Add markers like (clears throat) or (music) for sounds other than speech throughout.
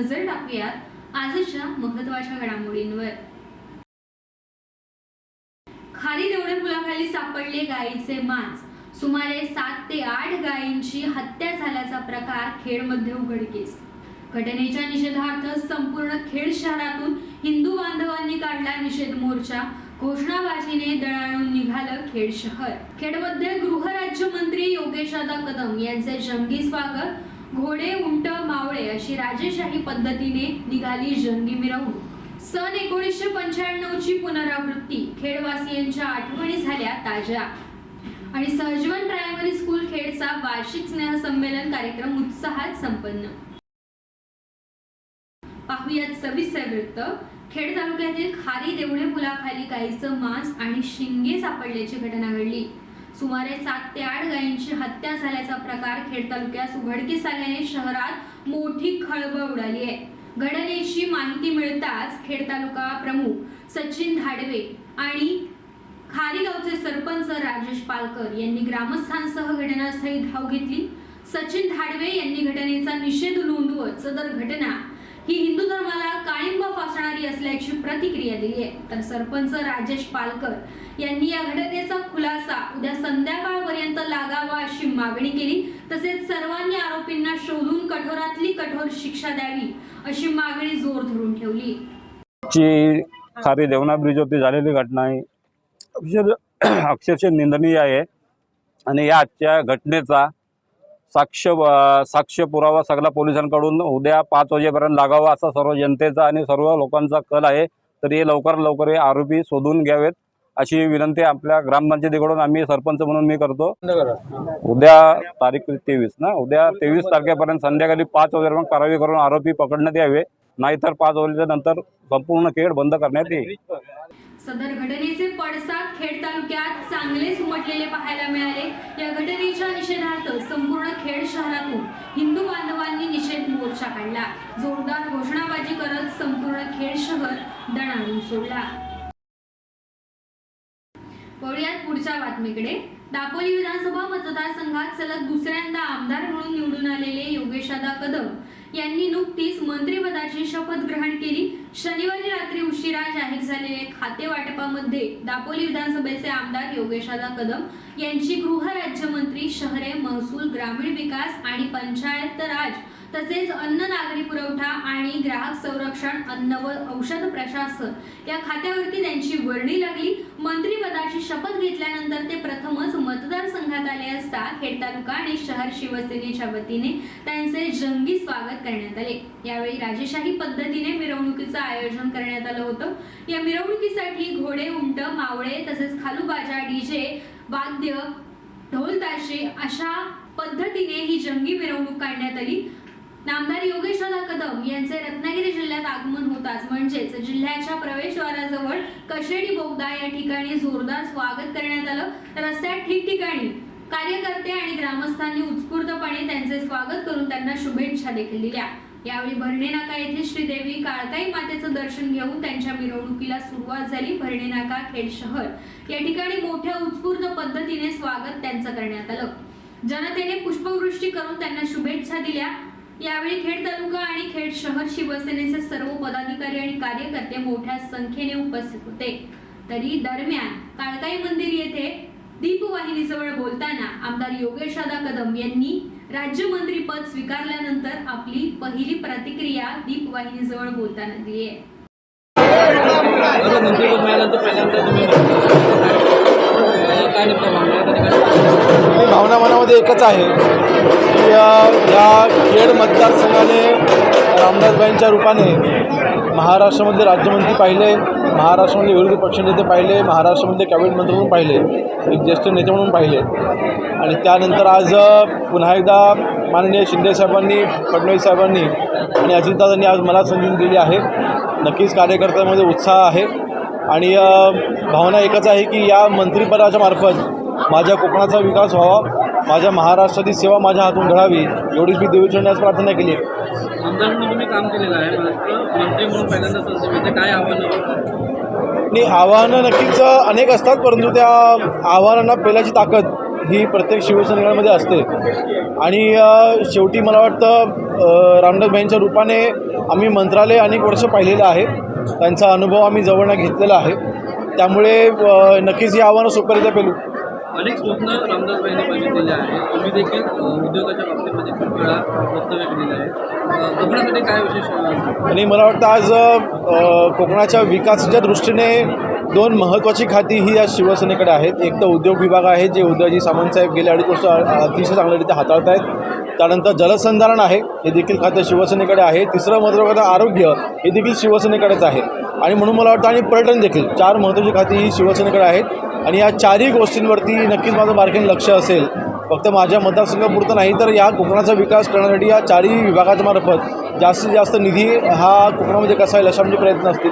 नजर टाकूयात आजच्या महत्त्वाच्या घडामोडींवर. खाली देवडे पुलाखाली सापडले गायीचे मांस. सुमारे सात ते आठ गायींची हत्या झाल्याचा प्रकार खेडमध्ये उघडकीस. घटनेच्या निषेधार्थ संपूर्ण खेड शहरातून हिंदू बांधवांनी काढला निषेध मोर्चा. घोषणाबाजीने दळाळून निघालं खेड शहर. खेडमध्ये गृहराज्यमंत्री योगेशदादा कदम यांचे जंगी स्वागत घोडे उंट मावळे अशी राजेशाही पद्धतीने निघाली जंगी मिरवणूक. सन एकोणीसशे पंच्याण्णव ची पुनरावृत्ती खेडवासियांच्या आठवणी झाल्या ताज्या. आणि सहजीवन प्रायमरी स्कूल खेडचा वार्षिक स्नेहसंमेलन कार्यक्रम उत्साहात संपन्न. पाहुयात सविस्तर वृत्त. खेड तालुक्यातील खारी देवळे पुलाखाली गायीचं मांस आणि शिंगे सापडल्याची घटना घडली. सुमारे सात ते आठ गायींची हत्या झाल्याचा प्रकार खेड तालुक्यात उघडकीस आल्याने शहरात मोठी खळबळ उडाली आहे. घटनेची माहिती मिळताच खेड तालुका प्रमुख सचिन धाडवे आणि खारीगावचे सरपंच राजेश पालकर यांनी ग्रामस्थांसह घटनास्थळी धाव घेतली. सचिन धाडवे यांनी घटनेचा निषेध नोंदवत सदर घटना ही हिंदू धर्माला काळिंब फासणारी असल्याची प्रतिक्रिया दिली आहे. तर सरपंच राजेश पालकर यांनी या घटनेचा खुलासा उद्या संध्याकाळपर्यंत लागावा अशी मागणी केली. तसेच सर्वांनी आरोपींना शोधून कठोरातली कठोर शिक्षा द्यावी अशी मागणी जोर धरून ठेवली. ची खारी देवना ब्रिजवरती झालेली घटना आहे अक्षर (clears throat) अक्षरशः निंदनीय आहे. आणि या आजच्या घटनेचा साक्ष साक्ष पुरावा सगळा पोलिसांकडून उद्या पाच वाजेपर्यंत लागावा असा सर्व जनतेचा आणि सर्व लोकांचा कल आहे. तर हे लवकर लवकर हे आरोपी शोधून घ्यावेत. अशी विनंती आपल्या ग्रामपंचायतीकडून आम्ही सरपंच म्हणून मी करतो. उद्या तारीख तेवीस ना? उद्या तेवीस तारखेपर्यंत संध्याकाळी पाच वाजेपर्यंत कारवाई करून आरोपी पकडण्यात यावे. नाहीतर पाच वाजेच्या नंतर संपूर्ण खेळ बंद करण्यात येईल. सदर घटनेचे पडसाद खेड तालुक्यात चांगलेच उमटलेले पाहायला मिळाले. या घटनेच्या निषेधार्थ संपूर्ण खेड शहरातून हिंदू बांधवांनी निषेध मोर्चा काढला. जोरदार घोषणाबाजी करत संपूर्ण खेड शहर दणाणून सोडला. वळूयात पुढच्या बातमीकडे. दापोली विधानसभा मतदारसंघात सलग दुसऱ्यांदा आमदार म्हणून निवडून आलेले योगेशादा कदम यांनी नुकतीच मंत्रिपदाची शपथ ग्रहण केली. शनिवारी रात्री उशिरा जाहीर झालेले खाते वाटपामध्ये दापोली विधानसभेचे आमदार योगेशादा कदम यांची गृहराज्यमंत्री शहरे महसूल ग्रामीण विकास आणि पंचायत राज तसेच अन्न नागरी पुरवठा आणि ग्राहक संरक्षण अन्न व औषध प्रशासन या खात्यावरती त्यांची वर्णी लागली. मंत्रिपदाची शपथ घेतल्यानंतर ते प्रथमच मतदारसंघात आले असता खेड तालुका आणि शहर शिवसेनेच्या वतीने त्यांचे जंगी स्वागत करण्यात आले. यावेळी राजेशाही पद्धतीने मिरवणुकीचं आयोजन करण्यात आलं होतं. या मिरवणुकीसाठी घोडे उंट मावळे तसेच खालूबाजा डीजे वाद्य ढोल ताशे अशा पद्धतीने ही जंगी मिरवणूक काढण्यात आली. नामदार योगेशाला कदम यांचे रत्नागिरी जिल्ह्यात आगमन होताच म्हणजेच जिल्ह्याच्या प्रवेशद्वाराजवळ कशेडी बोगदा या ठिकाणी जोरदार स्वागत करण्यात आलं. रस्त्यात ठिकठिकाणी कार्यकर्ते आणि ग्रामस्थांनी उत्स्फूर्तपणे त्यांचे स्वागत करून त्यांना शुभेच्छा देखील दिल्या. यावेळी भरणे नाका येथे श्रीदेवी काळकाई मातेचं दर्शन घेऊन त्यांच्या मिरवणुकीला सुरुवात झाली. भरणे नाका खेड शहर. या ठिकाणी मोठ्या उत्स्फूर्त पद्धतीने स्वागत त्यांचं करण्यात आलं. जनतेने पुष्पवृष्टी करून त्यांना शुभेच्छा दिल्या. यावेळी खेड तालुका आणि खेड शहर शिवसेनेचे सर्व पदाधिकारी आणि कार्यकर्ते मोठ्या संख्येने उपस्थित होते. तरी दरम्यान काळकाई मंदिर येथे दीपवाहिनीजवळ बोलताना आमदार योगेश दादा कदम यांनी राज्यमंत्री पद स्वीकारल्यानंतर आपली पहिली प्रतिक्रिया दीपवाहिनीजवळ बोलताना दिली आहे. भावना मनामध्ये एकच आहे. या या खेड मतदारसंघाने रामदासबाईंच्या रूपाने महाराष्ट्रामध्ये राज्यमंत्री पाहिले महाराष्ट्रामध्ये विरोधी पक्षनेते पाहिले महाराष्ट्रामध्ये कॅबिनेट मंत्री म्हणून पाहिले एक ज्येष्ठ नेते म्हणून पाहिले. आणि त्यानंतर आज पुन्हा एकदा माननीय शिंदेसाहेबांनी फडणवीस साहेबांनी आणि अजितदादांनी आज मला संधी दिली आहे. नक्कीच कार्यकर्त्यांमध्ये उत्साह आहे. आणि भावना एकच आहे की या मंत्रिपदाच्या मार्फत माझ्या कोकणाचा विकास व्हावा. माझ्या महाराष्ट्राची सेवा माझ्या हातून घडावी एवढीच मी देवीचरणी आज प्रार्थना केली. आहे आमदार म्हणून तुम्ही काम केलेलं आहे मात्र मंत्री म्हणून पहिल्यांदा संधी मिळते काय आव्हान आणि आव्हानं नक्कीच अनेक असतात परंतु त्या आव्हानांना पेलाची ताकद ही प्रत्येक शिवसैनिकांमध्ये असते. आणि शेवटी मला वाटतं रामदासबाईंच्या रूपाने आम्ही मंत्रालय अनेक वर्ष पाहिलेलं आहे. त्यांचा अनुभव आम्ही जवळनं घेतलेला आहे. त्यामुळे नक्कीच ही आव्हानं सोपरित्या पेलू. अनेक स्वप्न रामदासबाईंनी बघितलेले आहे तुम्ही देखील उद्योगाच्या बाबतीमध्ये खूप वेळा वक्तव्य केलेलं आहे कोकणासाठी काय विशेष आणि मला वाटतं आज कोकणाच्या विकासाच्या दृष्टीने दोन महत्त्वाची खाती ही या शिवसेनेकडे आहेत. एक तर उद्योग विभाग आहे जे उदयजी सामंतसाहेब गेल्या अडीच वर्ष अतिशय चांगल्यारीत्या हाताळत आहेत. त्यानंतर जलसंधारण आहे हे देखील खातं शिवसेनेकडे आहे. तिसरं महत्त्वाचं आरोग्य हे देखील शिवसेनेकडेच आहे. आणि म्हणून मला वाटतं आणि पर्यटन देखील. चार महत्त्वाची खाती ही शिवसेनेकडे आहेत. आणि या चारही गोष्टींवरती नक्कीच माझं बारकेन लक्ष असेल. फक्त माझ्या मतदारसंघापुरतं नाही तर या कोकणाचा विकास करण्यासाठी या चारही विभागाच्या मार्फत जास्तीत जास्त निधी हा कोकणामध्ये कसा येईल असे म्हणजे प्रयत्न असतील.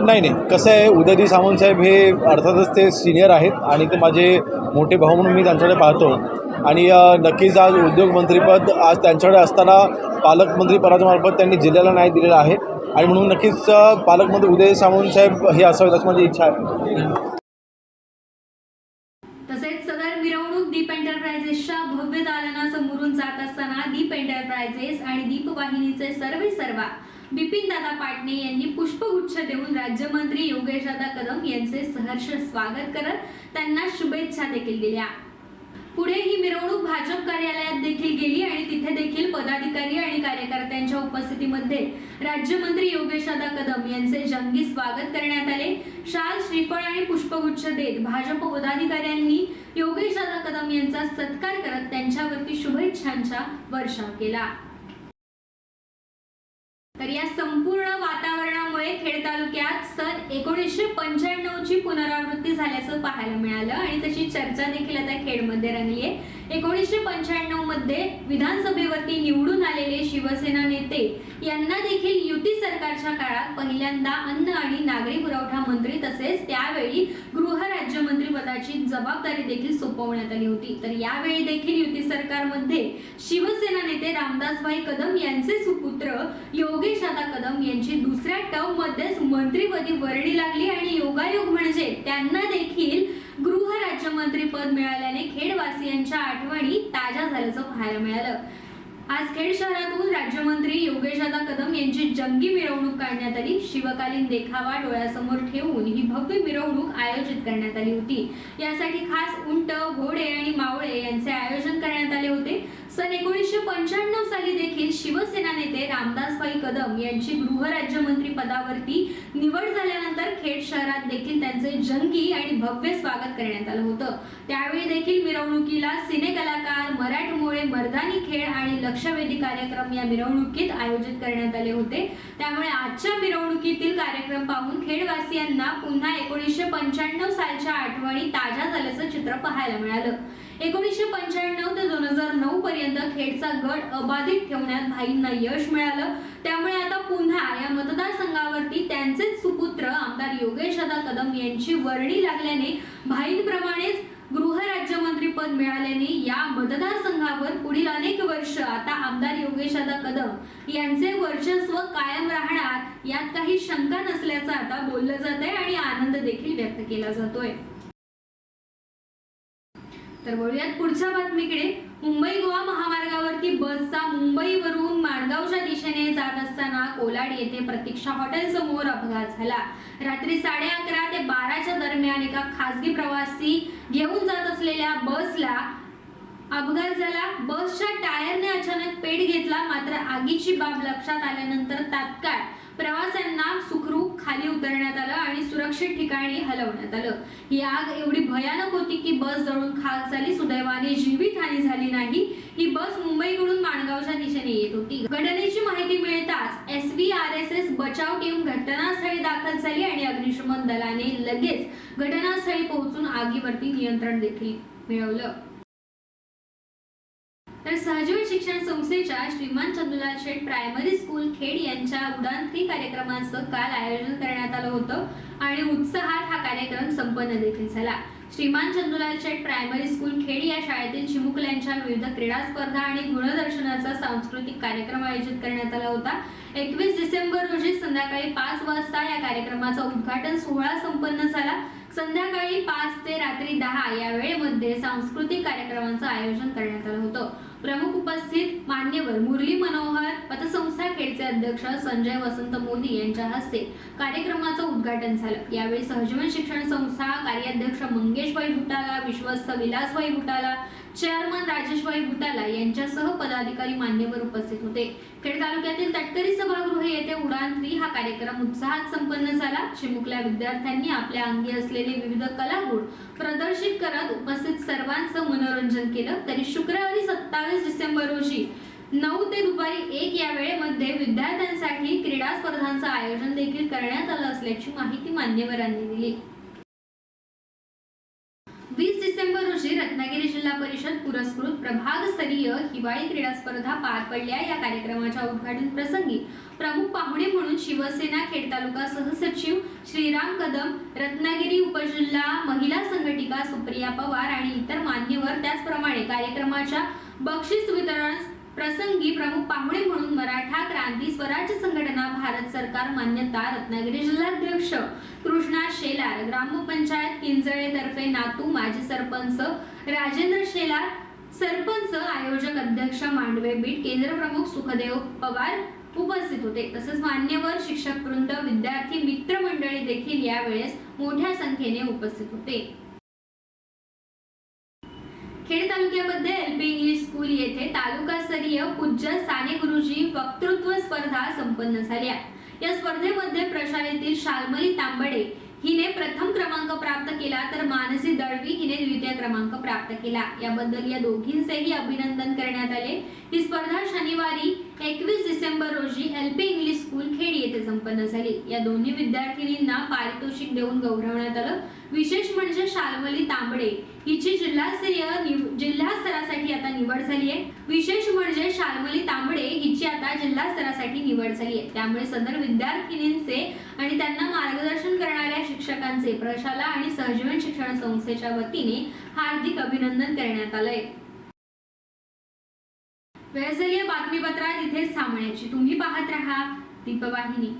नाही नाही. कसं आहे उदयजी सामंतसाहेब हे अर्थातच ते सिनियर आहेत आणि ते माझे मोठे भाऊ म्हणून मी त्यांच्याकडे पाहतो. आणि नक्कीच आज उद्योगमंत्रीपद आज त्यांच्याकडे असताना पालकमंत्री पदामार्फत त्यांनी जिल्ह्याला नाही दिलेला आहे. आणि म्हणून नक्कीच पालकमंत्री उदय सामंतसाहेब हे असावेत असं माझी इच्छा आहे तसेच सदर मिरवणूक दीप एंटरप्राइजेसच्या भव्य दालनासमोरून जात असताना दीप एंटरप्राइजेस आणि दीपवाहिनीचे सर्वे सर्वा. बिपिन दादा पाटणे यांनी पुष्पगुच्छ देऊन राज्यमंत्री योगेश दादा कदम यांचे सहर्ष स्वागत करत त्यांना शुभेच्छा देखील दिल्या. पुढे ही मिरवणूक भाजप कार्यालयात देखील गेली आणि तिथे देखील पदाधिकारी आणि कार्यकर्त्यांच्या उपस्थितीमध्ये राज्यमंत्री योगेशदादा कदम यांचे जंगी स्वागत करण्यात आले. शाल श्रीफळ आणि पुष्पगुच्छ देत भाजप पदाधिकाऱ्यांनी योगेशदादा कदम यांचा सत्कार करत त्यांच्यावरती शुभेच्छांचा वर्षाव केला. तर या संपूर्ण वातावरणामुळे खेड तालुक्यात सन एकोणीसशे पंच्याण्णव ची पुनरावृत्ती झाल्याचं पाहायला मिळालं आणि तशी चर्चा देखील आता खेडमध्ये रंगली आहे एकोणीसशे पंच्याण्णवमध्ये विधानसभेवरती निवडून आलेले शिवसेना नेते यांना देखील युती सरकारच्या काळात पहिल्यांदा अन्न आणि नागरी पुरवठा मंत्री तसेच त्यावेळी गृहराज्यमंत्री पदाची जबाबदारी देखील सोपवण्यात आली होती. तर यावेळी देखील युती सरकारमध्ये शिवसेना नेते रामदासभाई कदम यांचे सुपुत्र योगेश आता कदम यांची दुसऱ्या टर्म मध्येच मंत्रीपदी वर्णी लागली आणि योगायोग म्हणजे त्यांना देखील गृह राज्यमंत्री पद मिळाल्याने खेडवासियांच्या आठवणी ताज्या झाल्याचं पाहायला मिळालं. आज खेड शहरातून राज्यमंत्री योगेशदादा कदम यांची जंगी मिरवणूक काढण्यात आली. शिवकालीन देखावा डोळ्यासमोर ठेवून ही भव्य मिरवणूक आयोजित करण्यात आली होती. यासाठी खास उंट घोडे आणि मावळे यांचे आयोजन करण्यात आले होते. सन एकोणीसशे पंच्याण्णव साली देखील शिवसेना नेते रामदासभाई कदम यांची गृहराज्यमंत्री पदावरती निवड झाल्यानंतर खेड शहरात देखील त्यांचे जंगी आणि भव्य स्वागत करण्यात आलं होतं. त्यावेळी देखील मिरवणुकीला सिने कलाकार मराठमोळे मर्दानी खेळ आणि लक्षवेधी कार्यक्रम या मिरवणुकीत आयोजित करण्यात आले होते. त्यामुळे आजच्या मिरवणुकीतील कार्यक्रम पाहून खेडवासियांना पुन्हा एकोणीसशे पंच्याण्णव सालच्या आठवणी ताज्या झाल्याचं चित्र पाहायला मिळालं. एकोणीसशे पंच्याण्णव ते दोन हजार नऊ पर्यंत खेडचा गड अबाधित ठेवण्यात भाईंना यश मिळालं. त्यामुळे आता पुन्हा या मतदारसंघावरती त्यांचेच सुपुत्र आमदार योगेश दादा कदम यांची वर्णी लागल्याने भाईंप्रमाणेच गृहराज्यमंत्री पद मिळाल्याने या मतदारसंघावर पुढील अनेक वर्ष आता आमदार योगेशदादा कदम यांचे वर्चस्व कायम राहणार यात काही शंका नसल्याचं आता बोललं जात आहे आणि आनंद देखील व्यक्त केला जातोय. तर वळूयात पुढच्या बातमीकडे. मुंबई गोवा महामार्गावरती बसचा मुंबईवरून माणगावच्या दिशेने जात असताना कोलाड येथे प्रतीक्षा हॉटेल समोर अपघात झाला. रात्री साडे अकरा ते बाराच्या दरम्यान एका खासगी प्रवासी घेऊन जात असलेल्या बसला अपघात झाला. बसच्या टायरने अचानक पेट घेतला मात्र आगीची बाब लक्षात आल्यानंतर तात्काळ प्रवाशांना सुखरूप खाली उतरण्यात आलं आणि सुरक्षित ठिकाणी हलवण्यात आलं. ही आग एवढी भयानक होती की बस जळून खाक झाली. सुदैवाने जीवितहानी झाली नाही. ही बस मुंबईकडून माणगावच्या दिशेने येत होती. घटनेची माहिती मिळताच S V R S S बचाव टीम घटनास्थळी दाखल झाली आणि अग्निशमन दलाने लगेच घटनास्थळी पोहोचून आगीवरती नियंत्रण देखील मिळवलं. तर सहजीवन शिक्षण संस्थेच्या श्रीमान चंदुलाल शेठ प्रायमरी स्कूल खेड यांच्या उडान थ्री कार्यक्रमाचं काल आयोजन करण्यात आलं होतं आणि उत्साहात हा कार्यक्रम संपन्न देखील झाला. श्रीमान चंदुलाल शेठ प्रायमरी स्कूल खेड या शाळेतील चिमुकल्यांच्या विविध क्रीडा स्पर्धा आणि गुणदर्शनाचा सांस्कृतिक कार्यक्रम आयोजित करण्यात आला होता. एकवीस डिसेंबर रोजी संध्याकाळी पाच वाजता या कार्यक्रमाचा उद्घाटन सोहळा संपन्न झाला. संध्याकाळी पाच ते रात्री दहा या वेळेमध्ये सांस्कृतिक कार्यक्रमांचं आयोजन करण्यात आलं होतं. प्रमुख उपस्थित मान्यवर मुरली मनोहर पतसंस्था खेडचे अध्यक्ष संजय वसंत मोदी यांच्या हस्ते कार्यक्रमाचं उद्घाटन झालं. यावेळी सहजीवन शिक्षण संस्था कार्याध्यक्ष मंगेशभाई भुटाला विश्वस्त विलासभाई भुटाला चेअरमन राजेशभाई भुटाला यांच्यासह पदाधिकारी मान्यवर उपस्थित होते. खेड तालुक्यातील तटकरी सभागृह येथे उडान थ्री हा कार्यक्रम उत्साहात संपन्न झाला. चिमुकल्या विद्यार्थ्यांनी आपल्या अंगी असलेले विविध कलागुण प्रदर्शित करत उपस्थित सर्वांचं मनोरंजन केलं. तरी शुक्रवारी सत्तावीस अठ्ठावीस डिसेंबर रोजी नऊ ते दुपारी एक या वेळेमध्ये विद्यार्थ्यांसाठी क्रीडा स्पर्धांचं आयोजन देखील करण्यात आलं असल्याची माहिती मान्यवरांनी दिली. वीस डिसेंबर रोजी रत्नागिरी जिल्हा परिषद पुरस्कृत प्रभागस्तरीय हिवाळी क्रीडा स्पर्धा पार पडल्या. या कार्यक्रमाच्या उद्घाटन प्रसंगी प्रमुख पाहुणे म्हणून शिवसेना खेड तालुका सहसचिव श्रीराम कदम रत्नागिरी उपजिल्हा महिला संघटिका सुप्रिया पवार आणि इतर मान्यवर त्याचप्रमाणे कार्यक्रमाच्या बक्षीस वितरण प्रसंगी प्रमुख पाहुणे म्हणून मराठा क्रांती स्वराज्य संघटना भारत सरकार मान्यता रत्नागिरी जिल्हाध्यक्ष कृष्णा शेलार ग्रामपंचायत किंजळे तर्फे नातू माजी सरपंच राजेंद्र शेलार सरपंच आयोजक अध्यक्ष मांडवे बीट केंद्र प्रमुख सुखदेव पवार उपस्थित होते. तसेच मान्यवर शिक्षक वृंद विद्यार्थी मित्रमंडळी देखील यावेळेस मोठ्या संख्येने उपस्थित होते. खेड तालुक्यामध्ये एलपी इंग्लिश स्कूल येथे तालुकास्तरीय पूज्य साने गुरुजी वक्तृत्व स्पर्धा संपन्न झाल्या. या स्पर्धेमध्ये प्रशालेतील शालमली तांबडे हिने प्रथम क्रमांक प्राप्त केला तर मानसी दळवी हिने द्वितीय क्रमांक प्राप्त केला. याबद्दल या दोघींचेही अभिनंदन करण्यात आले. ही स्पर्धा शनिवारी एकवीस डिसेंबर रोजी L P English school Khed येथे संपन्न झाली. या दोन्ही विद्यार्थिनींना पारितोषिक देऊन गौरवण्यात आलं. विशेष म्हणजे शाल्मली तांबडे हिची जिल्हास्तरीय निव- जिल्हा निवड झाली आहे. विशेष म्हणजे शाल्मली तांबडे हिची आता जिल्हा स्तरासाठी निवड झाली आहे. त्यामुळे सदर विद्यार्थिनींचे आणि त्यांना मार्गदर्शन करणाऱ्या शिक्षकांचे प्रशाला आणि सहजीवन शिक्षण संस्थेच्या वतीने हार्दिक अभिनंदन करण्यात आलंय. वेळ झाली बातमीपत्रात इथेच थांबण्याची. तुम्ही पाहत राहा दीपवाहिनी.